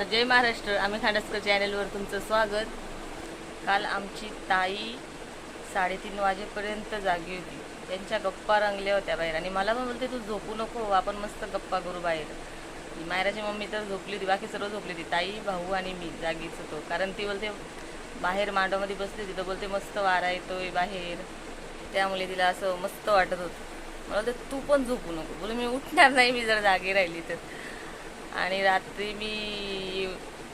नमस्कार जय महाराष्ट्र. आम्ही खांडसकर चॅनलवर तुमचं स्वागत. काल आमची ताई साडेतीन वाजेपर्यंत जागी होती. त्यांच्या गप्पा रंगल्या होत्या बाहेर. आणि मला पण बोलते तू झोपू नको आपण मस्त गप्पा करू बाहेर. मायराची मम्मी तर झोपली होती बाकी सर्व झोपली होती. ताई भाऊ आणि मी जागीच होतो. कारण ती बोलते बाहेर मांडवामध्ये बसली होती तर बोलते मस्त वारा येतोय बाहेर. त्यामुळे तिला असं मस्त वाटत होतं. मला बोलते तू पण झोपू नको. बोल मी उठणार नाही मी जर जागी राहिली तर. आणि रात्री मी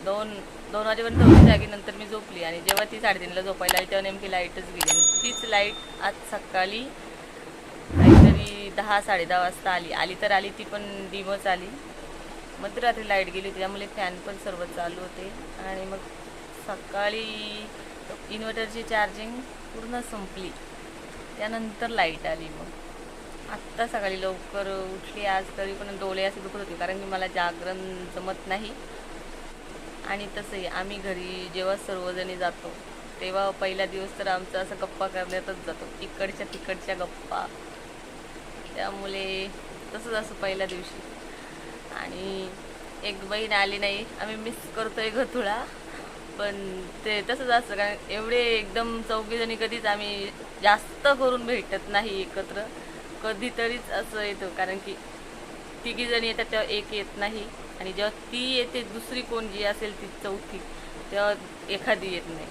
दोन दोन वाजेपर्यंत होती जागी नंतर मी झोपली. आणि जेव्हा ती साडेतीनला झोपायला आली तेव्हा नेमकी लाईटच गेली. आणि तीच लाइट आज सकाळी काहीतरी दहा साडेदहा वाजता आली. आली तर आली ती पण डिमच आली मध्यरात्री लाइट गेली त्यामुळे फॅन पण सर्व चालू होते. आणि मग सकाळी इन्व्हर्टरची चार्जिंग पूर्ण संपली. त्यानंतर लाइट आली मग. आत्ता सकाळी लवकर उठली आज तरी पण डोळे असे दुखत होते कारण की मला जागरण जमत नाही. आणि तसंही आम्ही घरी जेव्हा सर्वजणी जातो तेव्हा पहिला दिवस तर आमचा असं गप्पा करण्यातच जातो तिकडच्या तिकडच्या गप्पा. त्यामुळे तसंच असं पहिल्या दिवशी. आणि एक बहीण आली नाही आम्ही मिस करतोय गथुळा पण ते तसंच असतं कारण एवढे एकदम चौघीजणी कधीच आम्ही जास्त करून भेटत नाही एकत्र. कधीतरीच असं येतं कारण की तिघी जणी येतात तेव्हा एक येत नाही. आणि जेव्हा ती येते दुसरी कोण जी असेल ती चौथी तेव्हा एखादी येत नाही.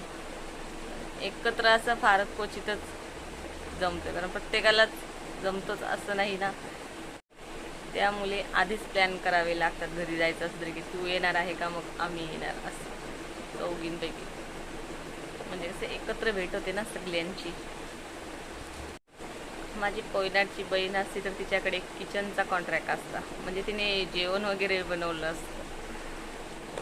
एकत्र असं फारच क्वचितच जमतं कारण प्रत्येकालाच जमतोच असं नाही ना. त्यामुळे आधीच प्लॅन करावे लागतात घरी जायचं असलं तरी की तू येणार आहे का मग आम्ही येणार असं चौघींपैकी. म्हणजे असं एकत्र भेट होते ना सगळ्यांची माझी पोयनाटची बहीण असती तर तिच्याकडे किचनचा कॉन्ट्रॅक्ट असता. म्हणजे तिने जेवण वगैरे बनवलं असतं.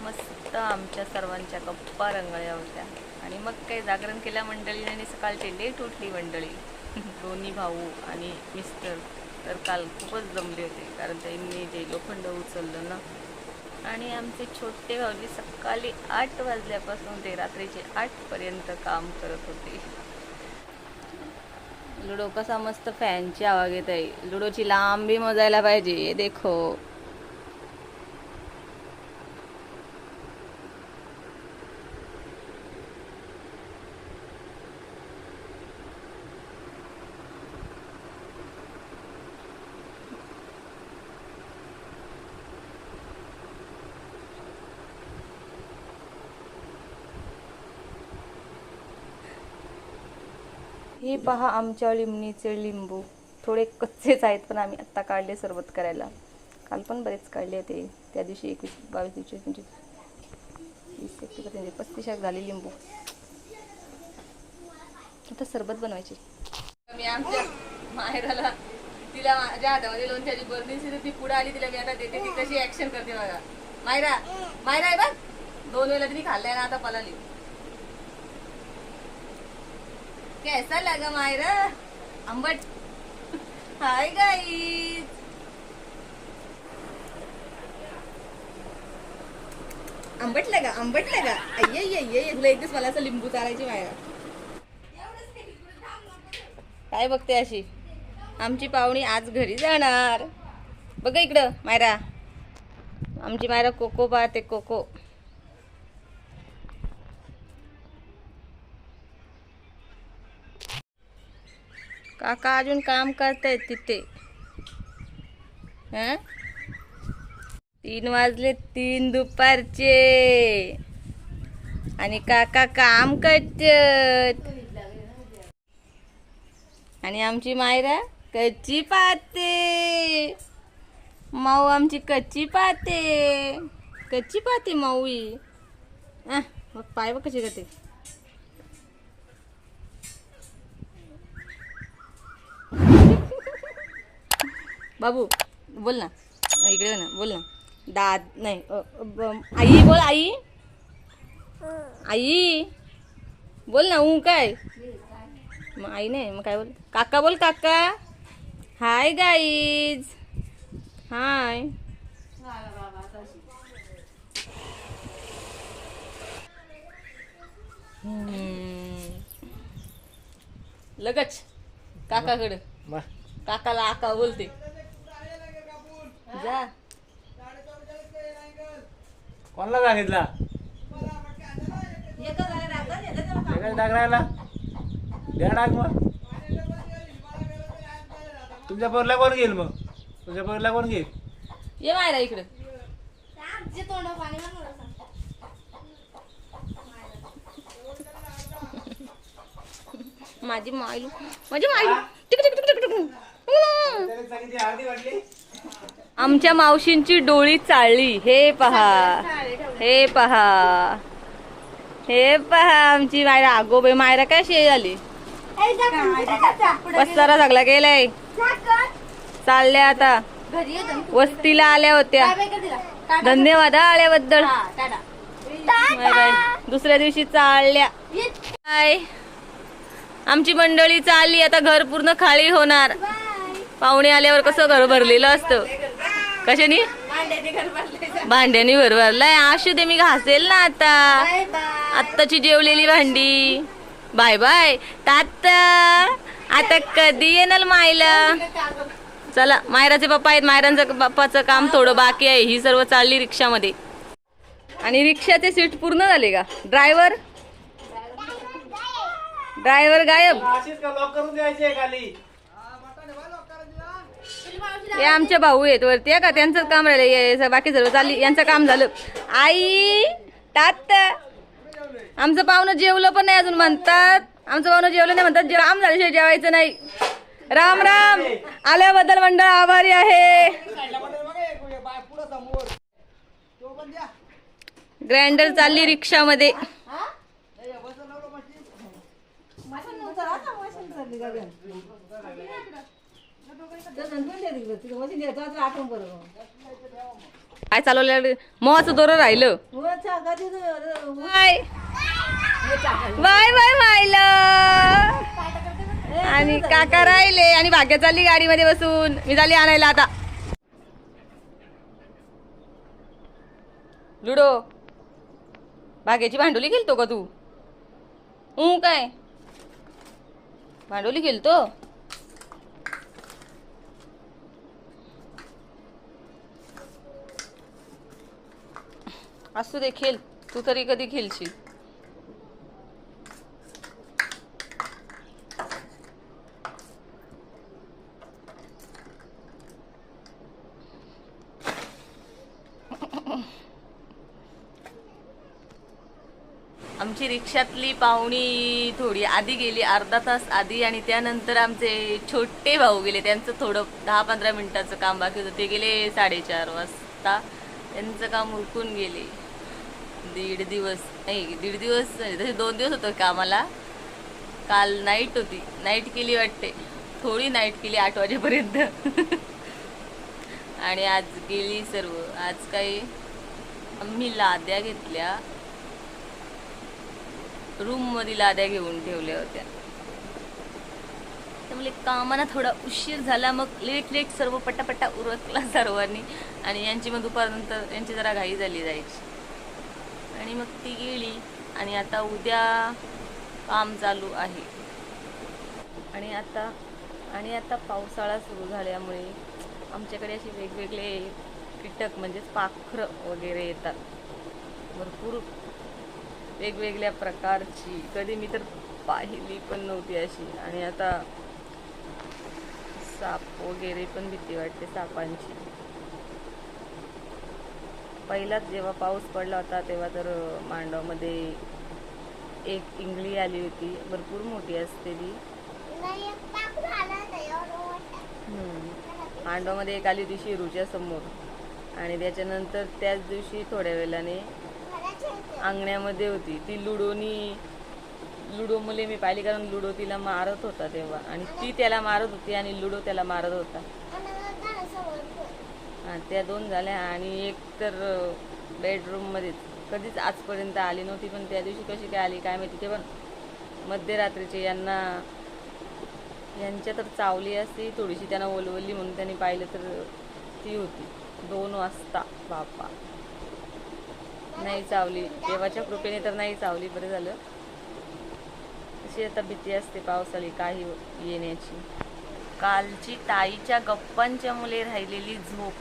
मस्त आमच्या सर्वांच्या गप्पा रंगळ्या होत्या. आणि मग काही जागरण केल्या मंडळीने आणि सकाळची लेट उठली मंडळी. दोन्ही भाऊ आणि मिस्टर तर काल खूपच जमले होते. कारण त्यांनी ते लोखंड उचललं ना. आणि आमचे छोटे भाऊजी सकाळी आठ वाजल्यापासून ते रात्रीचे आठपर्यंत काम करत होते. लुडो कसा मस्त फॅनची आवाज येत आहे लुडोची लांबी मोजायला पाहिजे देखो. ही पहा आमच्या लिंबणीचे लिंबू. थोडे कच्चेच आहेत पण आम्ही आत्ता काढले सरबत करायला. काल पण बरेच काढले होते. त्या दिवशी एकवीस बावीस दिवशी पंचवीस वीस एकवीस पस्तीस झाले लिंबू. आता सरबत बनवायची. मी आमच्या माहेराला तिला माझ्या हातामध्ये लोणच्याची बर्नी ती पुढे आली तिला मी आता देते. ती कशी ऍक्शन करते बघा. मायरा मायरा आहे बघ. दोन वेळेला तिने खाल्लाय ना आता पलाली. कैसा लगा मायरा? आंबट हाय गाई आंबट लगा आंबट लगा. अय्य ये तुला एक दिवस मला असं लिंबू चारायची मायरा. काय बघते अशी? आमची पाहुणी आज घरी जाणार. बघा इकडं मायरा. आमची मायरा कोको पाहते कोको. काका अजून काम करतायत तिथे. हं? तीन वाजले तीन दुपारचे. आणि काका काम करत आणि आमची मायरा कच्ची पाहते. माऊ आमची कच्ची पाहते. कच्ची पाहते माऊई. हा मग पाय बघ कशी करते. बाबू बोल ना. इकडे ना बोल ना. दाद नाही आई बोल आई. आई बोल ना ऊ काय? मग आई नाही मग काय बोल? काका बोल काका. Hi guys hi. लगच काकाकडे. काकाला आका बोलते. जा. कोणाला सांगितला एकाच डाग राहिला? द्या डाग मग. तुमच्या पोरला कोण घेईल मग? तुमच्या पोरला कोण घेईल? ये मायरा इकडे. माझी मायलू माझी मायलू tick tick tick tick tick आरती वाटली? आमच्या मावशींची डोळी चालली हे पहा. हे पहा. हे पहा आमची मायरा. आगोबे मायरा काय शे झाली पसारा सगळा गेलाय चालल्या आता. वस्तीला आल्या होत्या. धन्यवाद आल्याबद्दल. दुसऱ्या दिवशी चालल्या. काय आमची मंडळी चालली. आता घर पूर्ण खाली होणार. पाहुणे आल्यावर कसं घर भरलेलं असतं? कशानी? भांड्यानी भर भरलाय. असू दे मी घासेल ना आता. आत्ताची जेवलेली भांडी. Bye bye. तात आता कधी येणार मायला? चला मायराचे पप्पा आहेत. मायरांचं पप्पाचं काम थोडं बाकी आहे. ही सर्व चालली रिक्षामध्ये. आणि रिक्षाचे सीट पूर्ण झाले का? ड्रायव्हर? ड्रायव्हर गायब? हे आमचे भाऊ आहेत वरती आहे का? त्यांचंच काम राहिलं बाकी सर्व चालली यांचं काम झालं. आई तात आमचं पाहुणं जेवलं पण नाही अजून म्हणतात. आमचं पाहुणं जेवलं नाही म्हणतात. जे- राम झाल्याशिवाय जेवायचं नाही. राम राम. आल्याबद्दल मंडळ आभारी आहे. ग्राइंडर चालली रिक्षामध्ये. काय चालवलं मोहाचं दोरं राहिलं. बाय. बाय व्हायला आणि काका राहिले आणि भाग्य चालली गाडीमध्ये बसून. मी झाली आणायला आता. लुडो. भाग्याची भांडोली खेळतो का तू? काय? भांडोली खेळतो असू दे खेळ तू तरी कधी खेळशील? आमची रिक्षातली पाहुणी थोडी आधी गेली अर्धा तास आधी आणि त्यानंतर आमचे छोटे भाऊ गेले. त्यांचं थोडं दहा पंधरा मिनिटाचं काम बाकी होतं. ते गेले साडेचार वाजता. त्यांचं काम उरकून गेले. दीड दिवस नाही दीड दिवस नाही, तसे दोन दिवस होतं कामाला. काल नाईट होती. नाईट केली वाटते. थोडी नाईट केली आठ वाजेपर्यंत. आणि आज गेली सर्व. आज काही आम्ही लाद्या घेतल्या. रूममध्ये लाद्या घेऊन ठेवल्या होत्या. त्यामुळे कामाला थोडा उशीर झाला. मग लेट लेट सर्व पटापटा उरकला सर्वांनी. आणि यांची मग दुपारनंतर यांची जरा घाई झाली जायची. आणि मग ती गेली आणि आता उद्या काम चालू आहे. आणि आता आणि आता पावसाळा सुरू झाल्यामुळे आमच्याकडे असे वेगवेगळे कीटक म्हणजेच पाखरं वगैरे येतात. भरपूर वेगवेगळ्या प्रकारची. कधी मी तर पाहिली पण नव्हती अशी. आणि आता साप वगैरे पण भीती वाटते सापांची. पहिलाच जेव्हा पाऊस पडला होता तेव्हा तर मांडवामध्ये मांडवमध्ये एक इंगळी आली होती. भरपूर मोठी असते ती. मांडवामध्ये एक आली होती शिरूच्या समोर. आणि त्याच्यानंतर त्याच दिवशी थोड्या वेळाने अंगण्यामध्ये होती. ती लुडोनी लुडो मुले मी पाहिली कारण लुडो तिला मारत होता तेव्हा. आणि ती त्याला मारत होती आणि लुडो त्याला मारत होता. त्या दोन झाल्या आणि एक तर बेडरूममध्येच कधीच आजपर्यंत आली नव्हती पण त्या दिवशी कशी काय आली काय माहिती ते पण मध्यरात्रीचे. यांना यांच्या तर चावली असती थोडीशी त्यांना ओलवली म्हणून त्यांनी पाहिलं तर ती होती. दोन वाजता बापा. नाही चावली. देवाच्या कृपेने तर नाही चावली बरं झालं. अशी आता भीती असते पावसाळी काही येण्याची. कालची ताईच्या गप्पांच्या मुले राहिलेली झोप.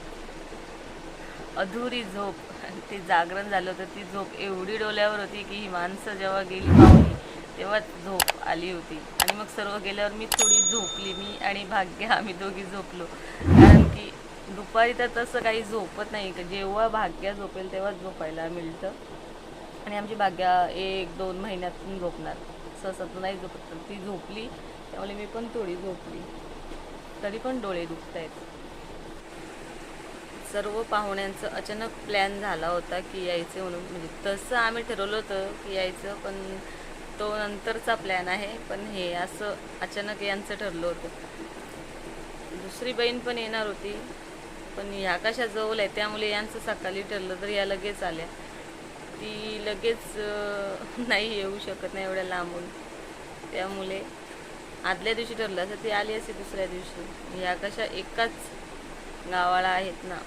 अधुरी झोप. ते जागरण झालं होतं ती झोप एवढी डोल्यावर होती की ही माणसं जेव्हा गेली पाहुणी तेव्हा झोप आली होती. आणि मग सर्व गेल्यावर मी थोडी झोपली मी आणि भाग्य आम्ही दोघी झोपलो. कारण की दुपारी तर तसं काही झोपत नाही. का जेव्हा भाग्य झोपेल तेव्हाच झोपायला मिळतं. आणि आमची भाग्या एक दोन महिन्यातून झोपणार. सहसा तर नाही झोपत तर ती झोपली. त्यामुळे मी पण थोडी झोपली. तरी पण डोळे दुखत आहेत सर्व पाहुण्यांचं अचानक प्लॅन झाला होता की यायचं म्हणून. म्हणजे तसं आम्ही ठरवलं होतं की यायचं पण तो नंतरचा प्लॅन आहे. पण हे असं अचानक यांचं ठरलं होतं. दुसरी बहीण पण येणार होती पण ह्या कशा जवळ आहे? त्यामुळे यांचं सकाळी ठरलं तर या लगेच आल्या. ती लगेच नाही येऊ शकत नाही एवढ्या लांबून. त्यामुळे आदल्या दिवशी ठरलं. असं ती आली असे दुसऱ्या दिवशी. ह्या कशा एकाच गावाला आहेत ना.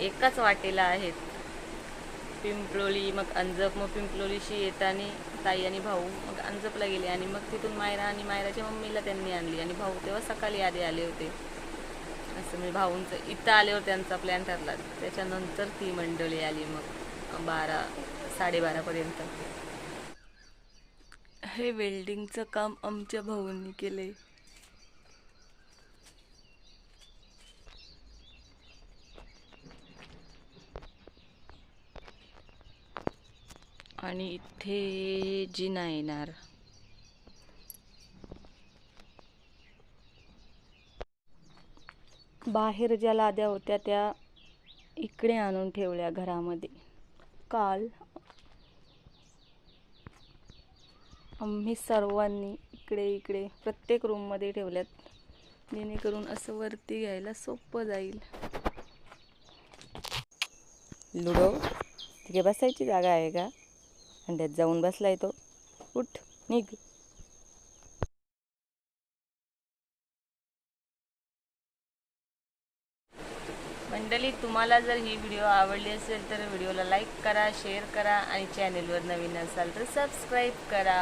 एकाच वाटेला आहेत. पिंपळोली मग अंजप मग पिंपळोलीशी येताना ताई आणि भाऊ मग अंजपला गेले आणि मग तिथून मायरा आणि मायराच्या मम्मीला त्यांनी आणली आणि भाऊ तेव्हा सकाळी आधी आले होते. असं म्हणजे भाऊंचं इथं आल्यावर त्यांचा प्लॅन ठरला. त्याच्यानंतर ती मंडळी आली मग बारा साडेबारापर्यंत हे वेल्डिंगचं काम आमच्या भाऊंनी केलंय. आणि इथे जिना येणार बाहेर ज्या लाद्या होत्या त्या इकडे आणून ठेवल्या घरामध्ये. काल आम्ही सर्वांनी इकडे इकडे प्रत्येक रूममध्ये ठेवल्यात. जेणेकरून असं वरती घ्यायला सोपं जाईल. लुडो? तिथे बसायची जागा आहे का? आणि त्यात जाऊन बसलाय तो. उठ निघ. मंडळी तुम्हाला जर ही व्हिडिओ आवडली असेल तर व्हिडिओला लाईक करा शेअर करा आणि चॅनेलवर नवीन असाल तर सबस्क्राईब करा.